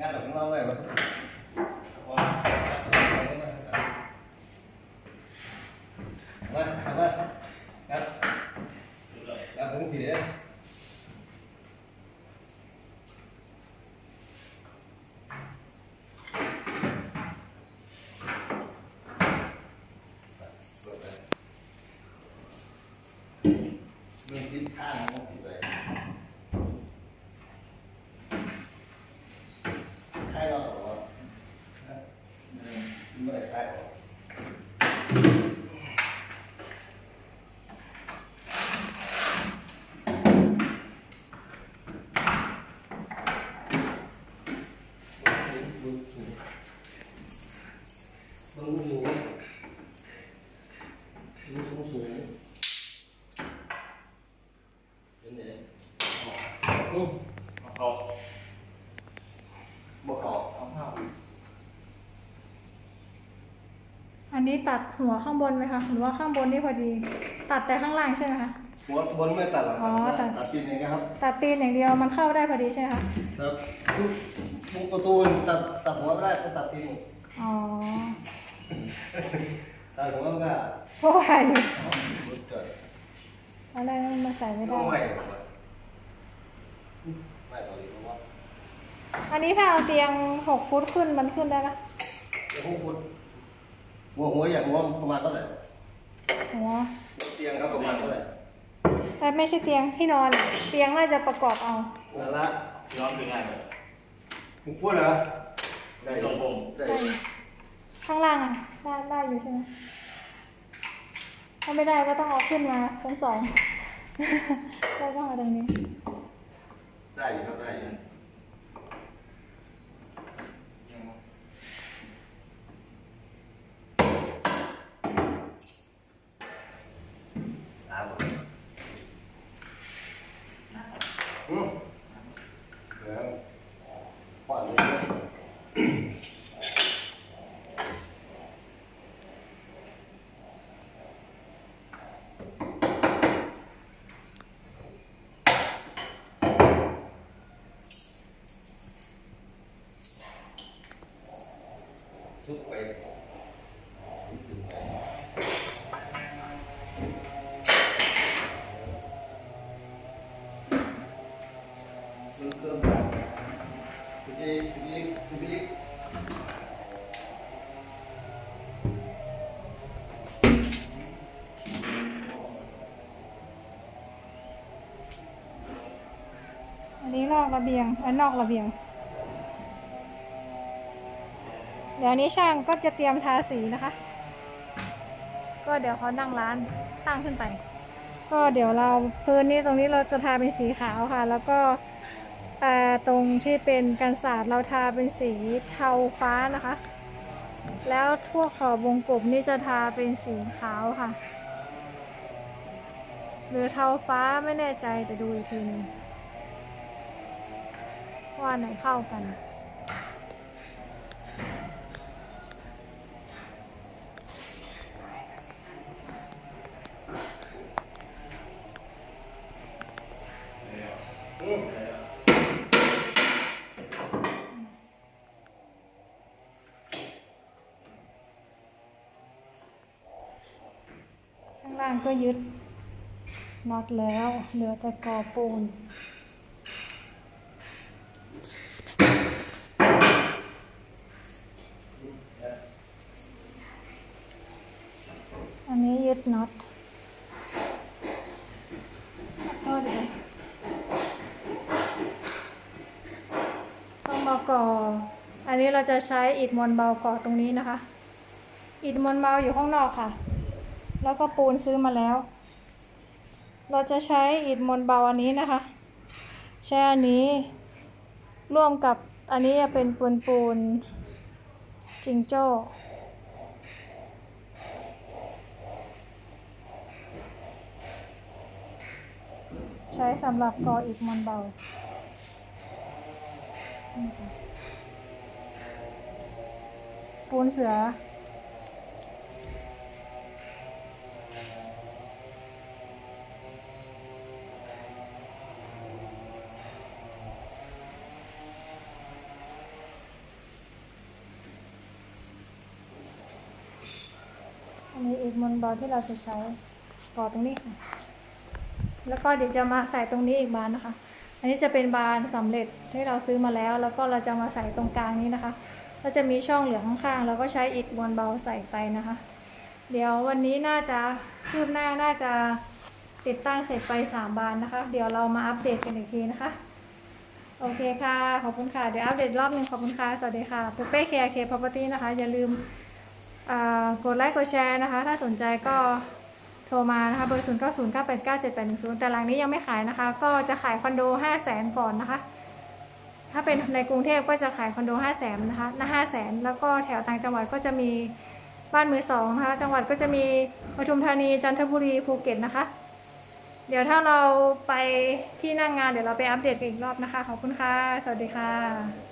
งานของเราเลยมามาทำมาครับครับผมผิดเองมือทิศข้างมันผิดเลย ใครเราบอกว่าเมื่อไหร่ใครบอก บึ้งสูงบึ้งสูงบึ้งสูงสูงเป็นไงอืม เอา บ่เขาเอาผ้า อั นนี้ตัดหัวข้างบนไหมคะหรือว่าข้างบนนี่พอดี ตัดแต่ข้างล่างใช่ไหมคะหัวบนไม่ตัดหรอกคอ๋รัอบตัดตัดตีนเองนะครับตัดตีนอย่างเดียวมันเข้าได้พอดีใช่ไหมคะครับทุกทุกประตูตัดตัดหัวไม่ได้ต้องตัดตีนหมดอ๋อตัดหัวมันก็เพราะว่าอยู่รุดเกิดอะไรมันมาใส่ไม่ก็ได้ไม่หรอกวะไม่ต่อดีเพราะว่าอันนี้ถ้าเอาเตียงหกฟุตขึ้นมันขึ้นได้ปะเดี๋ยวพวกคุณ หัวหัวอย่างหัวประมาณเท่าไหร่หัวเตียงครับประมาณเท่าไหร่แต่ไม่ใช่เตียงที่นอนเตียงน่าจะประกอบเอานั่นละย้อนคือง่ายเลยหกฟุตเหรอได้ทรงผมได้ได้อยู่ข้างล่างอะได้ได้อยู่ใช่ไหมถ้าไม่ได้ก็ต้องเอาขึ้นมาชั้นสองแล้วก็มาตรงนี้ ได้อยู่ครับได้อยู่ตามหมดอืมเดี๋ยวปล่อยเลยซุกไปถึงไป เครื่องจักรคุณพี่คุณพี่คุณพี่อันนี้นอกระเบียงอันนอกระเบียง เดี๋ยวนี้ช่างก็จะเตรียมทาสีนะคะ ก็เดี๋ยวเขานั่งร้านตั้งขึ้นไป ก็เดี๋ยวเราพื้นนี้ตรงนี้เราจะทาเป็นสีขาวค่ะ แล้วก็ ตรงที่เป็นกันศาสตร์เราทาเป็นสีเทาฟ้านะคะ แล้วทั่วขอบวงกบนี่จะทาเป็นสีขาวค่ะ หรือเทาฟ้าไม่แน่ใจแต่ดูอีกทีนึงว่าไหนเข้ากัน ข้างก็ยึดน็อตแล้วเหลือแต่กอปูนอันนี้ยึดน็อตโทษเลยต้องมาก่อ อันนี้เราจะใช้อิฐมวลเบาก่อตรงนี้นะคะ อิฐมวลเบาอยู่ข้างนอกค่ะ แล้วก็ปูนซื้อมาแล้ว เราจะใช้อิฐมวลเบาอันนี้นะคะใช้อันนี้ร่วมกับอันนี้จะเป็นปูนปูนจิงโจ้ใช้สำหรับก่ออิฐมวลเบาปูนเสือ อันนี้อีกมอนบอลที่เราจะใช้ต่อตรงนี้ แล้วก็เดี๋ยวจะมาใส่ตรงนี้อีกบานนะคะ อันนี้จะเป็นบานสำเร็จที่เราซื้อมาแล้ว แล้วก็เราจะมาใส่ตรงกลางนี้นะคะก็จะมีช่องเหลือข้างๆ แล้วก็ใช้อิฐมอนเบาใส่ไปนะคะ เดี๋ยววันนี้น่าจะคืบหน้าน่าจะติดตั้งเสร็จไปสามบานนะคะ เดี๋ยวเรามาอัปเดตกันอีกทีนะคะ โอเคค่ะ ขอบคุณค่ะ เดี๋ยวอัปเดตรอบหนึ่งขอบคุณค่ะ สวัสดีค่ะปุ๊เป้เคเคพ property นะคะ อย่าลืม กดไลค์กดแชร์นะคะ ถ้าสนใจก็โทรมานะคะเบอร์ 0 9 0 9 8 9 7 8 1 0 แต่หลังนี้ยังไม่ขายนะคะ ก็จะขายคอนโด 5 0 0แสนก่อนนะคะ ถ้าเป็นในกรุงเทพก็จะขายคอนโด 5 0 0แสนนะคะหน้า5 0 0แสนแล้วก็แถวต่างจังหวัดก็จะมีบ้านมือสองนะคะ จังหวัดก็จะมีปทุมธานี จันทบุรี ภูเก็ตนะคะ เดี๋ยวถ้าเราไปที่หนั่งงานเดี๋ยวเราไปอัปเดตกันอีกรอบนะคะ ขอบคุณค่ะ สวัสดีค่ะ